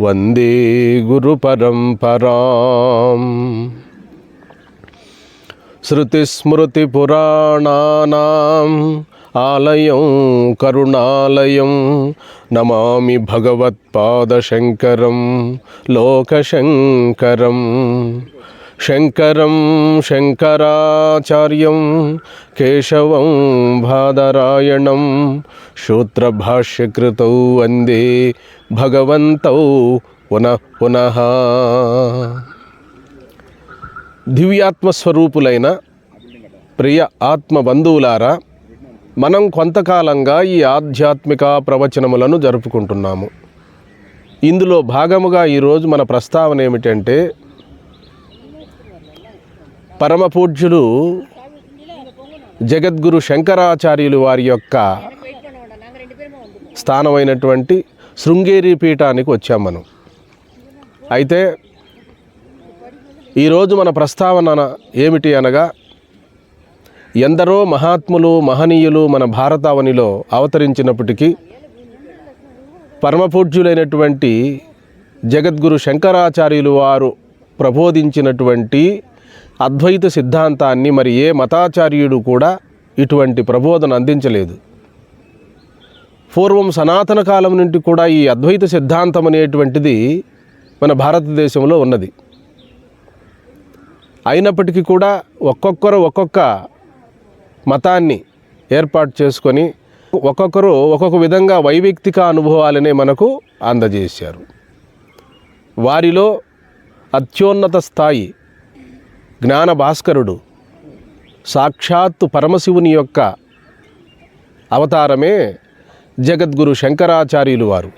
వందే గురు పరంపరాం. శృతిస్మృతిపురాణానాం ఆలయం కరుణాలయం. నమామి భగవత్పాదశంకరం లోకశంకరం. శంకరం శంకరాచార్యం కేశవం బాదరాయణం శూత్రభాష్యకృతౌ వందే భగవంతౌ పునః పునః. దివ్యాత్మస్వరూపులైన ప్రియ ఆత్మ బంధువులారా మనం కొంతకాలంగా ఈ ఆధ్యాత్మిక ప్రవచనములను జరుపుకుంటున్నాము. ఇందులో భాగముగా ఈరోజు మన ప్రస్తావన ఏమిటంటే పరమపూజ్యులు జగద్గురు శంకరాచార్యులు వారి యొక్క స్థానమైనటువంటి శృంగేరి పీఠానికి వచ్చాం మనం. అయితే ఈరోజు మన ప్రస్తావన ఏమిటి అనగా ఎందరో మహాత్ములు మహనీయులు మన భారతావనిలో అవతరించినప్పటికీ పరమపూజ్యులైనటువంటి జగద్గురు శంకరాచార్యులు వారు ప్రబోధించినటువంటి అద్వైత సిద్ధాంతాన్ని మరి ఏ మతాచార్యుడు కూడా ఇటువంటి ప్రబోధన అందించలేదు. పూర్వం సనాతన కాలం నుండి కూడా ఈ అద్వైత సిద్ధాంతం అనేటువంటిది మన భారతదేశంలో ఉన్నది. అయినప్పటికీ కూడా ఒక్కొక్కరు ఒక్కొక్క మతాన్ని ఏర్పాటు చేసుకొని ఒక్కొక్కరు ఒక్కొక్క విధంగా వైవక్తిక అనుభవాలనే మనకు అందజేశారు. వారిలో అత్యున్నత స్థాయి జ్ఞాన భాస్కరుడు సాక్షాత్తు పరమశివుని యొక్క అవతారమే జగద్గురు శంకరాచార్యులు వారు.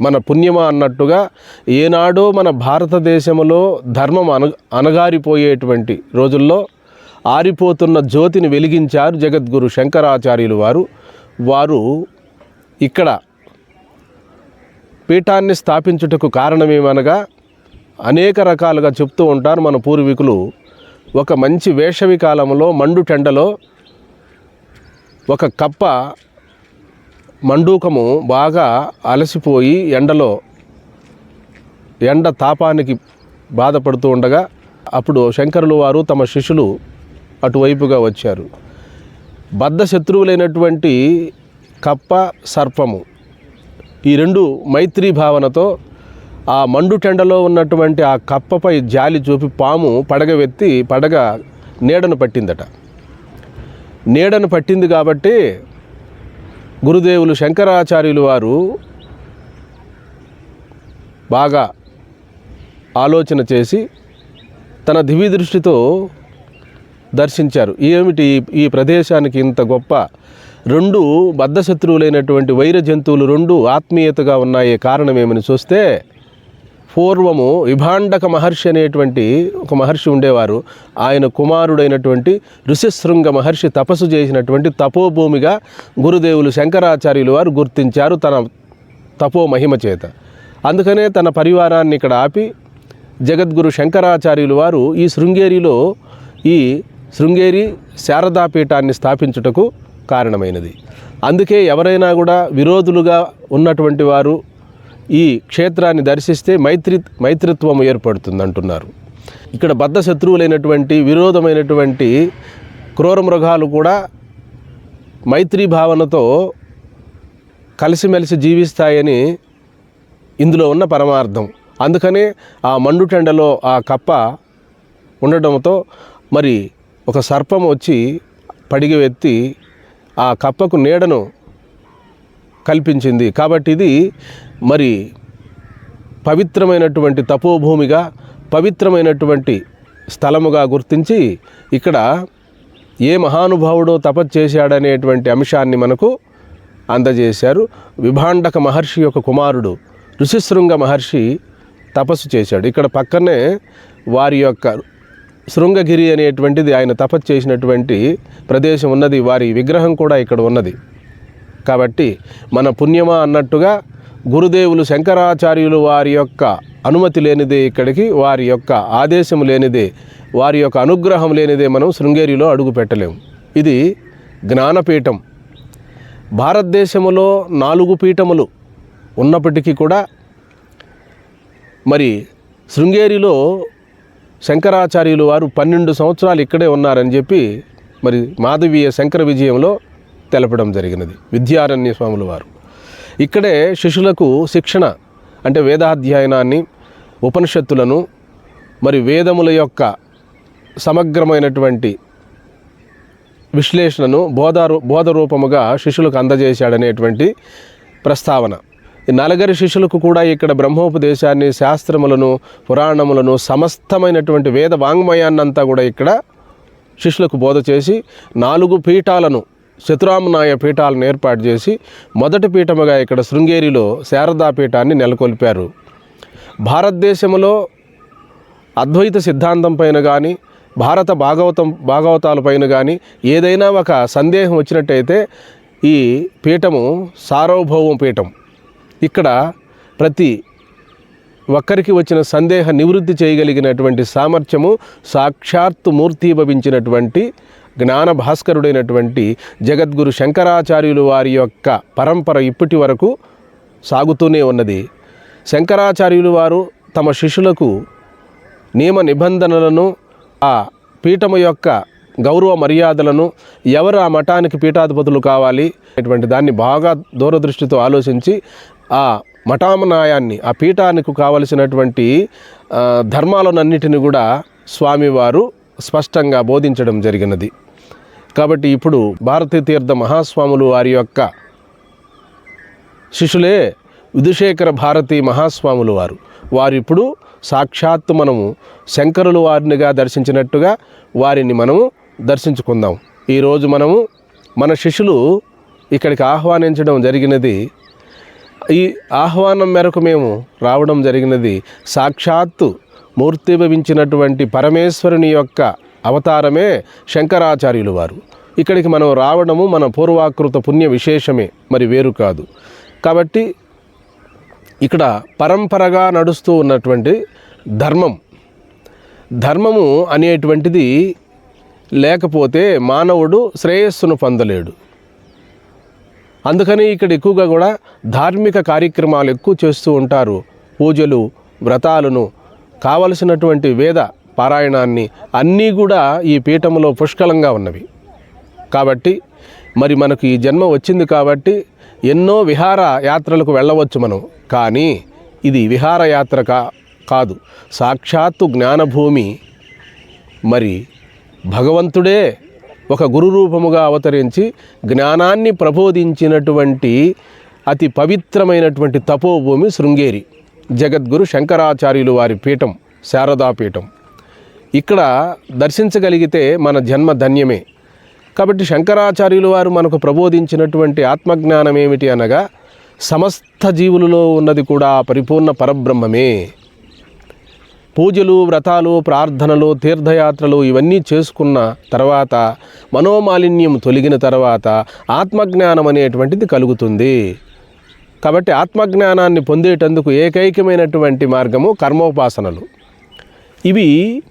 మన పుణ్యమా అన్నట్టుగా ఏనాడో మన భారతదేశంలో ధర్మం అన అనగారిపోయేటువంటి రోజుల్లో ఆరిపోతున్న జ్యోతిని వెలిగించారు జగద్గురు శంకరాచార్యులు వారు. వారు ఇక్కడ పీఠాన్ని స్థాపించుటకు కారణమేమనగా అనేక రకాలుగా చెప్తూ ఉంటారు మన పూర్వీకులు. ఒక మంచి వేసవి కాలంలో మండు టెండలో ఒక కప్ప మండూకము బాగా అలసిపోయి ఎండలో ఎండ తాపానికి బాధపడుతూ ఉండగా అప్పుడు శంకరులు వారు తమ శిష్యులు అటువైపుగా వచ్చారు. బద్ధ శత్రువులైనటువంటి కప్ప సర్పము ఈ రెండు మైత్రీ భావనతో ఆ మండు టెండలో ఉన్నటువంటి ఆ కప్పపై జాలి చూపి పాము పడగవెత్తి పడగ నీడను పట్టిందట. నీడను పట్టింది కాబట్టి గురుదేవులు శంకరాచార్యులు వారు బాగా ఆలోచన చేసి తన దివ్య దృష్టితో దర్శించారు. ఏమిటి ఈ ప్రదేశానికి ఇంత గొప్ప రెండు బద్ధశత్రువులైనటువంటి వైర జంతువులు రెండు ఆత్మీయతగా ఉన్నాయి కారణమేమని చూస్తే పూర్వము విభాండక మహర్షి అనేటువంటి ఒక మహర్షి ఉండేవారు. ఆయన కుమారుడైనటువంటి ఋషిశృంగ మహర్షి తపస్సు చేసినటువంటి తపోభూమిగా గురుదేవులు శంకరాచార్యులు వారు గుర్తించారు తన తపో మహిమ చేత. అందుకనే తన పరివారాన్ని ఇక్కడ ఆపి జగద్గురు శంకరాచార్యులు వారు ఈ శృంగేరిలో ఈ శృంగేరి శారదాపీఠాన్ని స్థాపించుటకు కారణమైనది. అందుకే ఎవరైనా కూడా విరోధులుగా ఉన్నటువంటి వారు ఈ క్షేత్రాన్ని దర్శిస్తే మైత్రి మైత్రిత్వం ఏర్పడుతుంది అంటున్నారు ఇక్కడ బద్ధ శత్రువులైనటువంటి విరోధమైనటువంటి క్రూర మృగాలు కూడా మైత్రీ భావనతో కలిసిమెలిసి జీవిస్తాయని ఇందులో ఉన్న పరమార్థం. అందుకనే ఆ మండుటెండలో ఆ కప్ప ఉండడంతో మరి ఒక సర్పం వచ్చి పడిగెత్తి ఆ కప్పకు నీడను కల్పించింది. కాబట్టి ఇది మరి పవిత్రమైనటువంటి తపోభూమిగా పవిత్రమైనటువంటి స్థలముగా గుర్తించి ఇక్కడ ఏ మహానుభావుడో తపస్సు చేశాడనేటువంటి అంశాన్ని మనకు అందజేశారు. విభాండక మహర్షి యొక్క కుమారుడు ఋషిశృంగ మహర్షి తపస్సు చేశాడు. ఇక్కడ పక్కనే వారి యొక్క శృంగగిరి అనేటువంటిది ఆయన తపస్సు చేసినటువంటి ప్రదేశం ఉన్నది. వారి విగ్రహం కూడా ఇక్కడ ఉన్నది. కాబట్టి మన పుణ్యమా అన్నట్టుగా గురుదేవులు శంకరాచార్యులు వారి యొక్క అనుమతి లేనిదే ఇక్కడికి వారి యొక్క ఆదేశం లేనిదే వారి యొక్క అనుగ్రహం లేనిదే మనం శృంగేరిలో అడుగు పెట్టలేము. ఇది జ్ఞానపీఠం. భారతదేశంలో నాలుగు పీఠములు ఉన్నప్పటికీ కూడా మరి శృంగేరిలో శంకరాచార్యులు వారు పన్నెండు సంవత్సరాలు ఇక్కడే ఉన్నారని చెప్పి మరి మాధవీయ శంకర విజయంలో తెలపడం జరిగినది. విద్యారణ్య స్వాముల వారు. ఇక్కడే శిష్యులకు శిక్షణ అంటే వేదాధ్యయనాన్ని ఉపనిషత్తులను మరి వేదముల యొక్క సమగ్రమైనటువంటి విశ్లేషణను బోధారు బోధరూపముగా శిష్యులకు అందజేశాడనేటువంటి ప్రస్తావన. ఈ నలగరి శిష్యులకు కూడా ఇక్కడ బ్రహ్మోపదేశాన్ని శాస్త్రములను పురాణములను సమస్తమైనటువంటి వేద వాంగ్మయాన్నంతా కూడా ఇక్కడ శిష్యులకు బోధ చేసి నాలుగు పీఠాలను శతురామనాయ పీఠాలను ఏర్పాటు చేసి మొదటి పీఠముగా ఇక్కడ శృంగేరిలో శారదా పీఠాన్ని నెలకొల్పారు. భారతదేశంలో అద్వైత సిద్ధాంతం పైన కానీ భారత భాగవతం భాగవతాలపైన కానీ ఏదైనా ఒక సందేహం వచ్చినట్టయితే ఈ పీఠము సార్వభౌమ పీఠం. ఇక్కడ ప్రతి ఒక్కరికి వచ్చిన సందేహ నివృత్తి చేయగలిగినటువంటి సామర్థ్యము సాక్షాత్తు మూర్తిభవించినటువంటి జ్ఞాన భాస్కరుడైనటువంటి జగద్గురు శంకరాచార్యులు వారి యొక్క పరంపర ఇప్పటి వరకు సాగుతూనే ఉన్నది. శంకరాచార్యులు వారు తమ శిష్యులకు నియమ నిబంధనలను ఆ పీఠము యొక్క గౌరవ మర్యాదలను ఎవరు ఆ మఠానికి పీఠాధిపతులు కావాలి అటువంటి దాన్ని బాగా దూరదృష్టితో ఆలోచించి ఆ మఠామనాయాన్ని ఆ పీఠానికి కావలసినటువంటి ధర్మాలను ధర్మాలనన్నిటిని కూడా స్వామివారు స్పష్టంగా బోధించడం జరిగినది. కాబట్టి ఇప్పుడు భారతీతీర్థ మహాస్వాములు వారి యొక్క శిష్యులే విధుశేఖర భారతి మహాస్వాములు వారు. వారు ఇప్పుడు సాక్షాత్తు మనము శంకరులు వారినిగా దర్శించినట్టుగా వారిని మనము దర్శించుకుందాం. ఈరోజు మనము మన శిష్యులు ఇక్కడికి ఆహ్వానించడం జరిగినది. ఈ ఆహ్వానం మేరకు మేము రావడం జరిగినది సాక్షాత్తు మూర్తిభవించినటువంటి పరమేశ్వరుని యొక్క అవతారమే శంకరాచార్యులు వారు. ఇక్కడికి మనం రావడము మన పూర్వాకృత పుణ్య విశేషమే మరి వేరు కాదు. కాబట్టి ఇక్కడ పరంపరగా నడుస్తూ ఉన్నటువంటి ధర్మం. ధర్మము అనేటువంటిది లేకపోతే మానవుడు శ్రేయస్సును పొందలేడు. అందుకని ఇక్కడ ఎక్కువగా కూడా ధార్మిక కార్యక్రమాలు ఎక్కువ చేస్తూ ఉంటారు. పూజలు వ్రతాలను కావలసినటువంటి వేద పారాయణాన్ని అన్నీ కూడా ఈ పీఠములో పుష్కలంగా ఉన్నవి. కాబట్టి మరి మనకు ఈ జన్మ వచ్చింది కాబట్టి ఎన్నో విహార యాత్రలకు వెళ్ళవచ్చు మనం. కానీ ఇది విహారయాత్ర కా కాదు. సాక్షాత్తు జ్ఞానభూమి. మరి భగవంతుడే ఒక గురు రూపముగా అవతరించి జ్ఞానాన్ని ప్రబోధించినటువంటి అతి పవిత్రమైనటువంటి తపోభూమి శృంగేరి. జగద్గురు శంకరాచార్యులు వారి పీఠం శారదాపీఠం ఇక్కడ దర్శించగలిగితే మన జన్మ ధన్యమే. కాబట్టి శంకరాచార్యులు వారు మనకు ప్రబోధించినటువంటి ఆత్మజ్ఞానం ఏమిటి అనగా సమస్త జీవులలో ఉన్నది కూడా పరిపూర్ణ పరబ్రహ్మమే. పూజలు వ్రతాలు ప్రార్థనలు తీర్థయాత్రలు ఇవన్నీ చేసుకున్న తర్వాత మనోమాలిన్యం తొలగిన తర్వాత ఆత్మజ్ఞానం అనేటువంటిది కలుగుతుంది. కాబట్టి ఆత్మజ్ఞానాన్ని పొందేటందుకు ఏకైకమైనటువంటి మార్గము కర్మోపాసనలు. ఇవి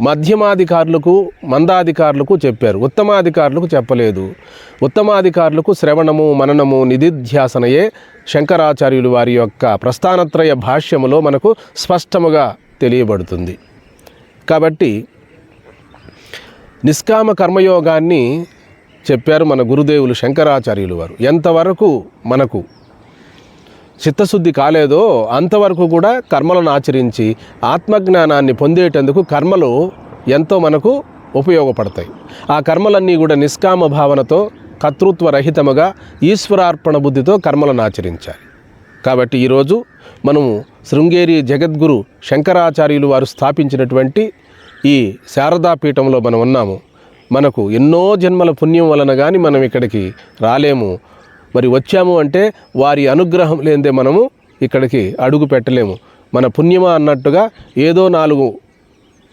మధ్యమాధికారులకు మందాధికారులకు చెప్పారు. ఉత్తమాధికారులకు చెప్పలేదు. ఉత్తమాధికారులకు శ్రవణము మననము నిధిధ్యాసనయే శంకరాచార్యులు వారి యొక్క ప్రస్థానత్రయ భాష్యములో మనకు స్పష్టముగా తెలియబడుతుంది. కాబట్టి నిష్కామ కర్మయోగాన్ని చెప్పారు మన గురుదేవులు శంకరాచార్యులు వారు. ఎంతవరకు మనకు చిత్తశుద్ధి కాలేదో అంతవరకు కూడా కర్మలను ఆచరించి ఆత్మజ్ఞానాన్ని పొందేటందుకు కర్మలు ఎంతో మనకు ఉపయోగపడతాయి. ఆ కర్మలన్నీ కూడా నిష్కామ భావనతో కర్తృత్వ రహితముగా ఈశ్వరార్పణ బుద్ధితో కర్మలను ఆచరించాలి. కాబట్టి ఈరోజు మనము శృంగేరి జగద్గురు శంకరాచార్యులు వారు స్థాపించినటువంటి ఈ శారదా పీఠంలో మనం ఉన్నాము. మనకు ఎన్నో జన్మల పుణ్యం వలన కానీ మనం ఇక్కడికి రాలేము. మరి వచ్చాము అంటే వారి అనుగ్రహం లేనిదే మనము ఇక్కడికి అడుగు పెట్టలేము. మన పుణ్యమా అన్నట్టుగా ఏదో నాలుగు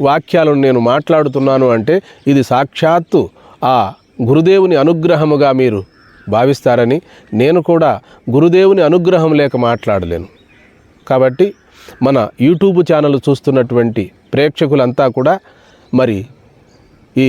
వాక్యాలను నేను మాట్లాడుతున్నాను అంటే ఇది సాక్షాత్తు ఆ గురుదేవుని అనుగ్రహముగా మీరు భావిస్తారని నేను కూడా గురుదేవుని అనుగ్రహం లేక మాట్లాడలేను. కాబట్టి మన యూట్యూబ్ ఛానల్ చూస్తున్నటువంటి ప్రేక్షకులంతా కూడా మరి ఈ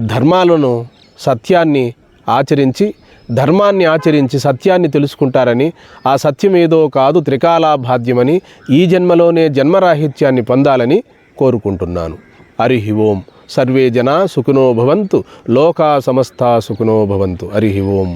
ధర్మాలను సత్యాన్ని ఆచరించి ధర్మాన్ని ఆచరించి సత్యాన్ని తెలుసుకుంటారని ఆ సత్యం ఏదో కాదు త్రికాలాభాద్యమని ఈ జన్మలోనే జన్మరాహిత్యాన్ని పొందాలని కోరుకుంటున్నాను. హరి ఓం. సర్వే జనా సుఖినో భవంతు. లోకా సమస్తా సుఖినో భవంతు. హరి ఓం.